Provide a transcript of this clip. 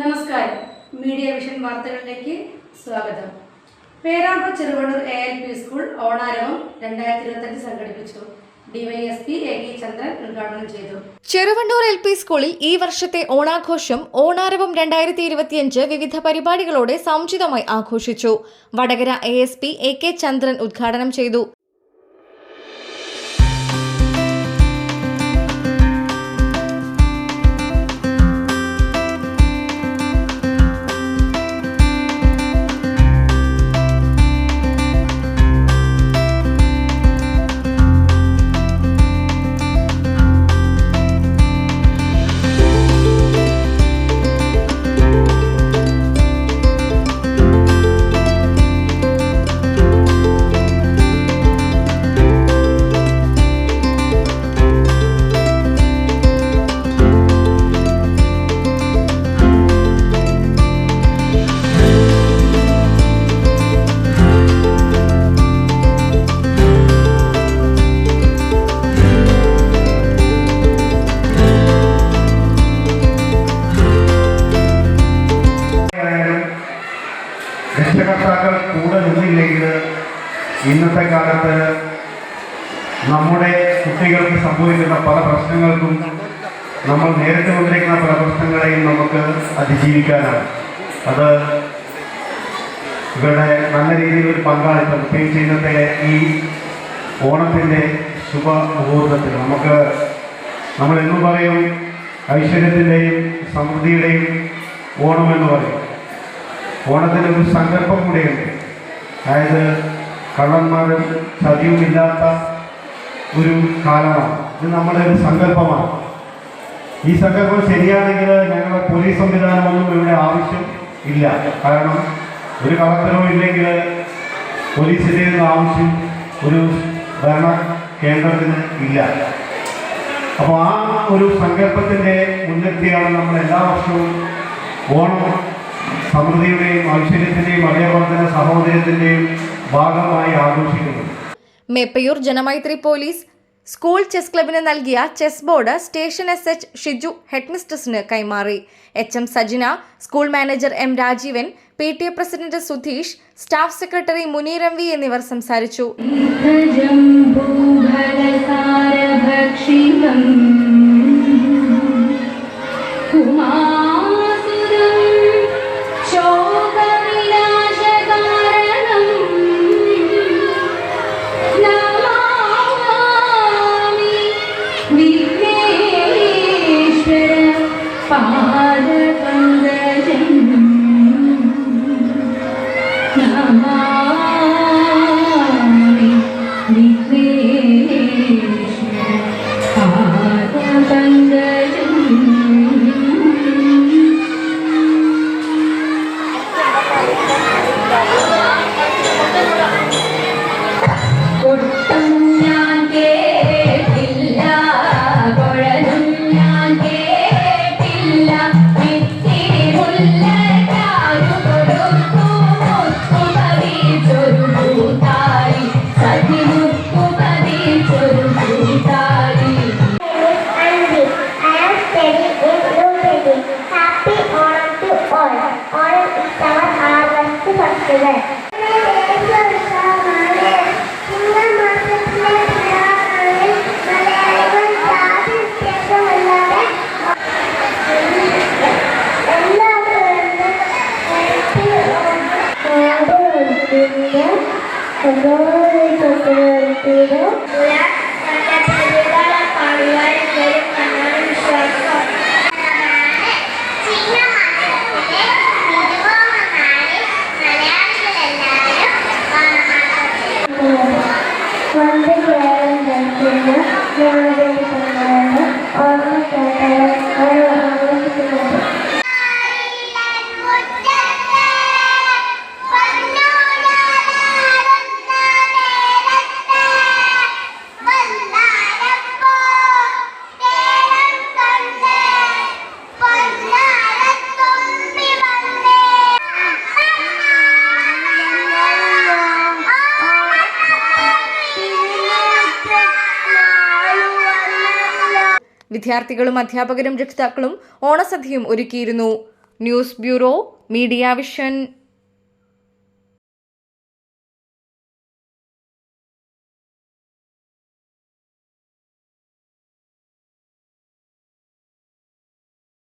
നമസ്കാരം. Media vision വാർത്തകളിലേക്ക് സ്വാഗതം. Perambra Cheruvannur A L P school ഓണാരവം രണ്ടായിരത്തി ഇരുപത്തഞ്ച് സംഘടിപ്പിച്ചു ഡിവൈഎസ്പി എ ചന്ദ്രൻ ഉദ്ഘാടനം ചെയ്തു. ചെറുവണ്ണൂർ എൽ പി സ്കൂളിൽ ഈ വർഷത്തെ ഓണാഘോഷം ഓണാരവം രണ്ടായിരത്തി ഇരുപത്തിയഞ്ച് വിവിധ പരിപാടികളോടെ സമുചിതമായി ആഘോഷിച്ചു. Vadakara A S P A K Chandran ഉദ്ഘാടനം ചെയ്തു. രക്ഷകർത്താക്കൾ കൂടെ നിന്നില്ലെങ്കിൽ ഇന്നത്തെ കാലത്ത് നമ്മുടെ കുട്ടികൾക്ക് സംഭവിക്കുന്ന പല പ്രശ്നങ്ങൾക്കും നമ്മൾ നേരിട്ട് കൊണ്ടിരിക്കുന്ന പല പ്രശ്നങ്ങളെയും നമുക്ക് അതിജീവിക്കാനാണ്. അത് ഇവരുടെ നല്ല രീതിയിൽ ഒരു പങ്കാളിത്തം പ്രത്യേകിച്ച് ഇന്നത്തെ ഈ ഓണത്തിന്റെ ശുഭ മുഹൂർത്തത്തിൽ നമുക്ക് നമ്മൾ എന്നും പറയും ഐശ്വര്യത്തിന്റെയും സമൃദ്ധിയുടെയും ഓണമെന്ന് പറയും. ഓണത്തിന് ഒരു സങ്കല്പം കൂടെയുണ്ട്. അതായത് കള്ളന്മാരും ചതിയും ഇല്ലാത്ത ഒരു കാലമാണ്. ഇത് നമ്മുടെ ഒരു സങ്കല്പമാണ്. ഈ സങ്കല്പം ശരിയാണെങ്കിൽ ഞങ്ങളുടെ പോലീസ് സംവിധാനമൊന്നും ഇവിടെ ആവശ്യം ഇല്ല. കാരണം ഒരു കളക്ടറും ഇല്ലെങ്കിൽ പോലീസിന്റെ ആവശ്യം ഒരു ഭരണ കേന്ദ്രത്തിന് ഇല്ല. അപ്പോൾ ആ ഒരു സങ്കല്പത്തിന്റെ മുൻനിർത്തിയാണ് നമ്മൾ എല്ലാ വർഷവും ഓണം സമൃദ്ധിയുടെയും ഐശ്വര്യത്തിന്റെയും അതേപോലെ തന്നെ സഹോദര്യത്തിന്റെയും ഭാഗമായി ആഘോഷിക്കുന്നു. Meppayur Janamaithri police school chess ക്ലബിന് നൽകിയ chess board station S H Shiju ഹെഡ്മിസ്ട്രസിന് കൈമാറി. H M Sajina school manager M Rajeevan P T A president Sudheesh staff secretary Muneer M V എന്നിവർ സംസാരിച്ചു. 하면 rồi और इसका आज रस्ते फटते गए Hello, Dr. Peter. Black, Dr. Peter, Paduai, Sarah വിദ്യാർത്ഥികളും അധ്യാപകരും രക്ഷിതാക്കളും ഓണസദ്യയും ഒരുക്കിയിരുന്നു. News bureau media vision.